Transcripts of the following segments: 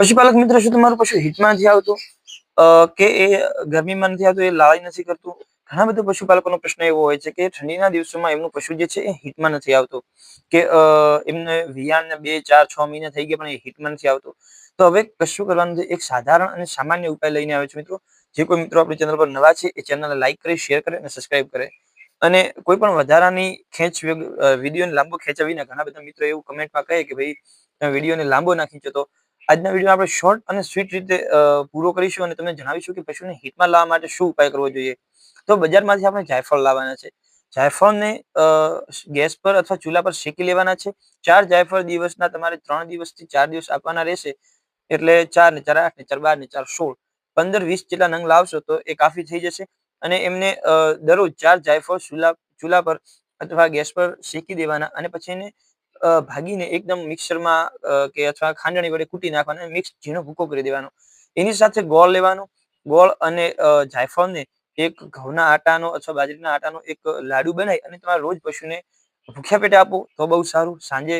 પશુપાલક મિત્ર, શું તમારું પશુ હિટમાં નથી આવતું? કે એ ગરમીમાં નથી આવતું, એ લાળી નથી કરતું? ઘણા બધા પશુપાલકોનો પ્રશ્ન એવો હોય છે કે ઠંડીના દિવસોમાં એમનું પશુ જે છે એ હિટમાં નથી આવતું. કે એમને વિયાણને બે, ચાર, છ મહિના થઈ ગયા પણ એ હિટમાં નથી આવતું. તો હવે કશું કરવાનું એક સાધારણ અને સામાન્ય ઉપાય લઈને આવે છે મિત્રો. જે કોઈ મિત્રો આપણી ચેનલ પર નવા છે, એ ચેનલને લાઈક કરે, શેર કરે અને સબસ્ક્રાઈબ કરે. અને કોઈ પણ વધારાની ખેંચ વિડીયોને લાંબો ખેંચાવીને ઘણા બધા મિત્રો એવું કમેન્ટમાં કહે કે ભાઈ તમે વિડીયોને લાંબો ના ખેંચો તો આજના વીડિયો આપણે શોર્ટ અને સ્વીટ રીતે પૂરો કરીશું અને તમને જણાવીશું કે પશુને હિટમાં લાવવા માટે શું ઉપાય કરવો જોઈએ. તો બજારમાંથી આપણે જાયફળ લાવવાના છે. જાયફળને ગેસ પર અથવા ચૂલા પર શેકી લેવાના છે. ચાર જાયફળ દિવસના તમારે ત્રણ દિવસથી ચાર દિવસ આપવાના રહેશે. એટલે ચાર ને ચાર આઠ ને ચાર બાર ને ચાર સોળ. પંદર વીસ જેટલા નંગ લાવશો તો એ કાફી થઈ જશે. અને એમને દરરોજ ચાર જાયફળ ચૂલા ચૂલા પર અથવા ગેસ પર શેકી દેવાના અને પછી એને ભાગીને એકદમ મિક્સરમાં કે અથવા ખાંડણી વડે કૂટી નાખવાના મિક્સ ઝીણો ભૂકો કરી દેવાનો. એની સાથે ગોળ લેવાનો. ગોળ અને જાયફળને એક ઘઉંના આટાનો અથવા બાજરીના આટાનો એક લાડુ બનાવી અને તમારા રોજ પશુને ભૂખ્યા પેટે આપો તો બહુ સારું. સાંજે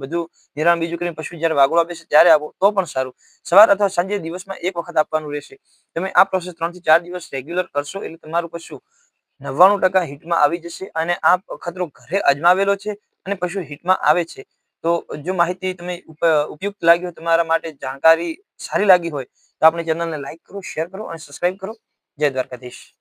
બધું નિરાણ બીજું કરીને પશુ જ્યારે વાગડો આપે છે ત્યારે આપો તો પણ સારું. સવાર અથવા સાંજે દિવસમાં એક વખત આપવાનું રહેશે. તમે આ પ્રોસેસ ત્રણથી ચાર દિવસ રેગ્યુલર કરશો એટલે તમારું પશુ નવ્વાણું ટકા હિટમાં આવી જશે અને આ ખતરો ઘરે અજમાવેલો છે. અને પશુ હિટમાં આવે છે. તો જો માહિતી તમે ઉપ- ઉપયુક્ત લાગી હોય તમારા માટે જાણકારી સારી લાગી હોય તો આપણી ચેનલને લાઈક કરો શેર કરો અને સબસ્ક્રાઇબ કરો. જય દ્વારકાધીશ.